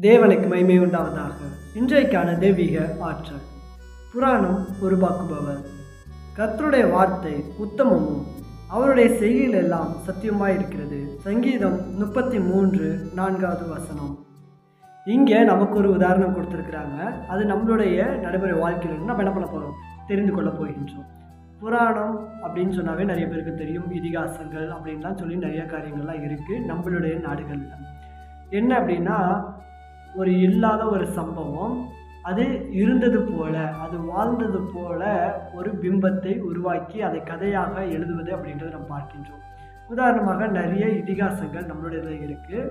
தேவனுக்கு மைமை உண்டாவதாக. இன்றைக்கான தெய்வீக ஆற்றல். புராணம் உருவாக்குபவர். கத்தருடைய வார்த்தை உத்தமமும் அவருடைய செய்கையில் எல்லாம் இருக்கிறது சங்கீதம் முப்பத்தி மூன்று நான்காவது வசனம். இங்கே நமக்கு ஒரு உதாரணம் கொடுத்துருக்குறாங்க. அது நம்மளுடைய நடைமுறை வாழ்க்கையில் நம்ம என்ன பண்ண போகிறோம் தெரிந்து கொள்ள போகின்றோம். புராணம் அப்படின்னு சொன்னாவே நிறைய பேருக்கு தெரியும். இதிகாசங்கள் அப்படின்லாம் சொல்லி நிறைய காரியங்கள்லாம் இருக்குது நம்மளுடைய நாடுகளில். என்ன அப்படின்னா ஒரு இல்லாத ஒரு சம்பவம் அது இருந்தது போல அது வாழ்ந்தது போல ஒரு பிம்பத்தை உருவாக்கி அதை கதையாக எழுதுவது அப்படின்றத நம்ம பார்க்கின்றோம். உதாரணமாக நிறைய இதிகாசங்கள் நம்மளுடைய இருக்குது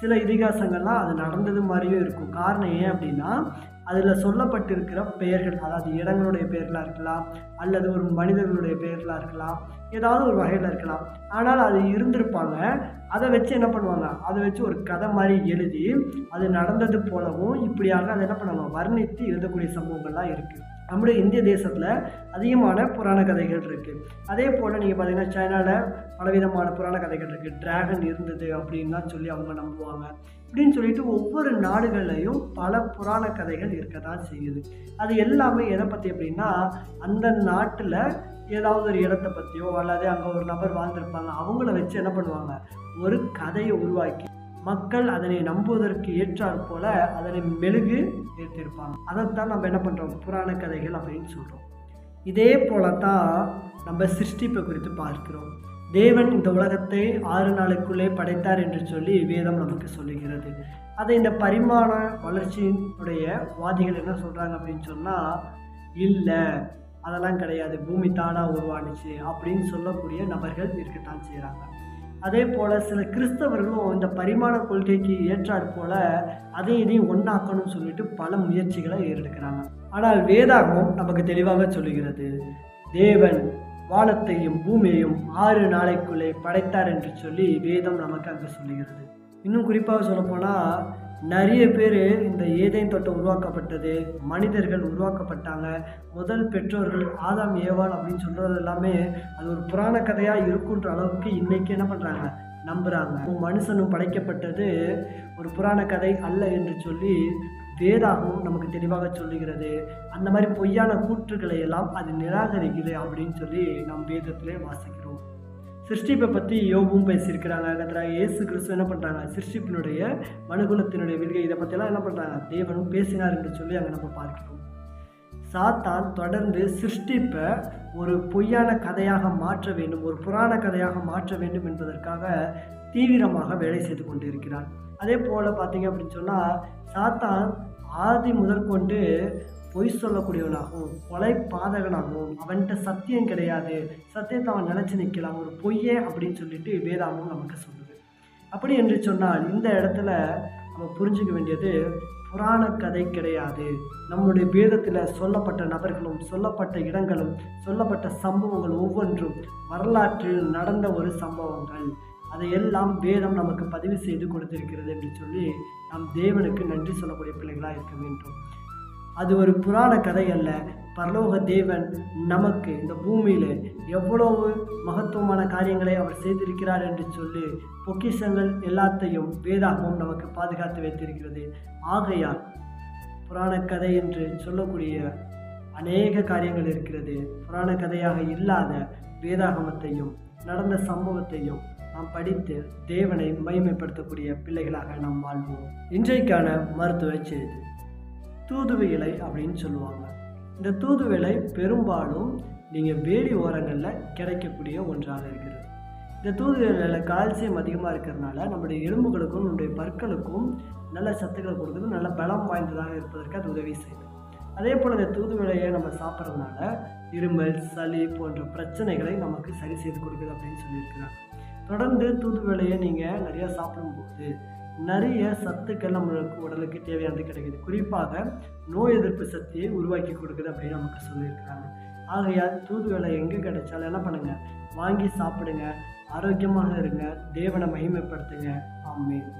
சில இதிகாசங்கள்லாம் அது நடந்தது மாதிரியும் இருக்கும். காரணம் ஏன் அப்படின்னா அதில் சொல்லப்பட்டிருக்கிற பெயர்கள் அதாவது இடங்களுடைய பெயர்களாக இருக்கலாம் அல்லது ஒரு மனிதர்களுடைய பெயர்களாக இருக்கலாம் ஏதாவது ஒரு வகையில் இருக்கலாம். ஆனால் அது இருந்திருப்பாங்க. அதை வச்சு என்ன பண்ணுவாங்க? அதை வச்சு ஒரு கதை மாதிரி எழுதி அது நடந்தது போலவும் இப்படியாக அதை என்ன பண்ணுவாங்க? வர்ணித்து எழுதக்கூடிய சம்பவங்கள்லாம் இருக்குது நம்முடைய இந்திய தேசத்தில் அதிகமான புராண கதைகள் இருக்குது அதே போல் நீங்கள் பார்த்தீங்கன்னா சைனாவில் பலவிதமான புராண கதைகள் இருக்குது டிராகன் இருந்தது அப்படின்லாம் சொல்லி அவங்க நம்புவாங்க. இப்படின்னு சொல்லிட்டு ஒவ்வொரு நாடுகள்லையும் பல புராண கதைகள் இருக்க தான் செய்யுது. அது எல்லாமே எதை பற்றி அப்படின்னா அந்த நாட்டில் ஏதாவது ஒரு இடத்தை பற்றியோ அல்லது அங்கே ஒரு நபர் வாழ்ந்திருப்பாங்க அவங்கள வச்சு என்ன பண்ணுவாங்க? ஒரு கதையை உருவாக்கி மக்கள் அதனை நம்புவதற்கு ஏற்றாற் போல அதனை மெழுகு ஏற்றிருப்பாங்க. அதைத்தான் நம்ம என்ன பண்ணுறோம் புராண கதைகள் அப்படின்னு சொல்கிறோம் இதே போல தான் நம்ம சிருஷ்டிப்பை குறித்து பார்க்கிறோம். தேவன் இந்த உலகத்தை ஆறு நாளுக்குள்ளே படைத்தார் என்று சொல்லி வேதம் நமக்கு சொல்லுகிறது. அதை இந்த பரிமாண வளர்ச்சியினுடைய வாதிகள் என்ன சொல்கிறாங்க அப்படின்னு சொன்னால் இல்லை அதெல்லாம் கிடையாது. பூமி தானாக உருவானுச்சு. அப்படின்னு சொல்லக்கூடிய நபர்கள் இருக்கத்தான் செய்கிறாங்க அதே போல் சில கிறிஸ்தவர்களும் இந்த பரிமாண கொள்கைக்கு ஏற்றாற் போல அதையும் இதையும் ஒன்றாக்கணும்னு சொல்லிட்டு பல முயற்சிகளை ஏறெடுக்கிறாங்க ஆனால் வேதாகமம் நமக்கு தெளிவாக சொல்லுகிறது. தேவன் வானத்தையும் பூமியையும் ஆறு நாளைக்குள்ளே படைத்தார் என்று சொல்லி வேதம் நமக்கு அங்கே சொல்லுகிறது. இன்னும் குறிப்பாக சொல்லப்போனால் நிறைய பேர் இந்த ஏதேன் தோட்டம் உருவாக்கப்பட்டது மனிதர்கள் உருவாக்கப்பட்டாங்க முதல் பெற்றோர்கள் ஆதாம் ஏவாள் அப்படின்னு சொல்கிறது எல்லாமே அது ஒரு புராண கதையாக இருக்குன்ற அளவுக்கு இன்றைக்கி என்ன பண்ணுறாங்க நம்புகிறாங்க மனுஷனும் படைக்கப்பட்டது ஒரு புராண கதை அல்ல என்று சொல்லி வேதாகவும் நமக்கு தெளிவாக சொல்லுகிறது. அந்த மாதிரி பொய்யான கூற்றுக்களை எல்லாம் அது நிராகரிக்குது அப்படின்னு சொல்லி நாம் வேதத்திலே வாசிக்கிறோம். சிருஷ்டிப்பை பற்றி யோபும் பேசியிருக்கிறாங்க. கத்திராக இயேசு கிறிஸ்து என்ன பண்ணுறாங்க சிருஷ்டிப்பினுடைய மனுகுலத்தினுடைய வில்கை இதை பற்றியெல்லாம் என்ன பண்ணுறாங்க தேவனும் பேசினார் என்று சொல்லி அங்கே நம்ம பார்க்கிறோம். சாத்தான் தொடர்ந்து சிருஷ்டிப்பை ஒரு பொய்யான கதையாக மாற்ற வேண்டும் ஒரு புராண கதையாக மாற்ற வேண்டும் என்பதற்காக தீவிரமாக வேலை செய்து கொண்டிருக்கிறார் அதே போல் பார்த்தீங்க அப்படின்னு சொன்னால் சாத்தான் ஆதி முதற்கொண்டு பொய் சொல்லக்கூடியவனாகவும் கொலை பாதகனாகவும் அவன்கிட்ட சத்தியம் கிடையாது. சத்தியத்தை அவன் நினச்சி நிற்கலாம் ஒரு பொய்யே அப்படின்னு சொல்லிட்டு வேதாமும் நமக்கு சொல்லுது. அப்படி என்று சொன்னால் இந்த இடத்துல நம்ம புரிஞ்சுக்க வேண்டியது புராண கதை கிடையாது. நம்முடைய வேதத்தில் சொல்லப்பட்ட நபர்களும் சொல்லப்பட்ட இடங்களும் சொல்லப்பட்ட சம்பவங்கள் ஒவ்வொன்றும் வரலாற்றில் நடந்த ஒரு சம்பவங்கள். அதையெல்லாம் வேதம் நமக்கு பதிவு செய்து கொடுத்திருக்கிறது என்று சொல்லி நாம் தேவனுக்கு நன்றி சொல்லக்கூடிய பிள்ளைகளாக இருக்க வேண்டும். அது ஒரு புராண கதை அல்ல. பரலோக தேவன் நமக்கு இந்த பூமியில் எவ்வளவு மகத்துவமான காரியங்களை அவர் செய்திருக்கிறார் என்று சொல்லி பொக்கிஷங்கள் எல்லாத்தையும் வேதாகமும் நமக்கு பாதுகாத்து வைத்திருக்கிறது. ஆகையால் புராண கதை என்று சொல்லக்கூடிய அநேக காரியங்கள் இருக்கிறது. புராண கதையாக இல்லாத வேதாகமத்தையும் நடந்த சம்பவத்தையும் நாம் படித்து தேவனை மகிமைப்படுத்தக்கூடிய பிள்ளைகளாக நாம் வாழ்வோம். இன்றைக்கான மருத்துவ செய்தி. தூதுவ இலை அப்படின்னு சொல்லுவாங்க. இந்த தூதுவ இலை பெரும்பாலும் நீங்கள் வேலி ஓரங்களில் கிடைக்கக்கூடிய ஒன்றாக இருக்கிறது. இந்த தூதுவ இலையில் கால்சியம் அதிகமாக இருக்கிறதுனால நம்முடைய எலும்புகளுக்கும் நம்முடைய பற்களுக்கும் நல்ல சத்துக்களை கொடுக்குறது நல்ல பலம் வாய்ந்ததாக இருப்பதற்கு அது உதவி செய்யுது. அதே போல் இந்த தூதுவளையை நம்ம சாப்பிட்றதுனால இருமல் சளி போன்ற பிரச்சனைகளை நமக்கு சரி செய்து கொடுக்குது அப்படின்னு சொல்லியிருக்கிறாங்க. தொடர்ந்து தூதுவளையை நீங்கள் நிறையா சாப்பிடும்போது நிறைய சத்துக்கள் நம்மளுக்கு உடலுக்கு தேவையானது கிடைக்குது. குறிப்பாக நோய் எதிர்ப்பு சக்தியை உருவாக்கி கொடுக்குது அப்படின்னு நமக்கு சொல்லியிருக்கிறாங்க. ஆகையால் தூதுவளை எங்கே கிடைச்சாலும் என்ன பண்ணுங்கள் வாங்கி சாப்பிடுங்க. ஆரோக்கியமாக இருங்க. தேவனை மகிமைப்படுத்துங்க. ஆமே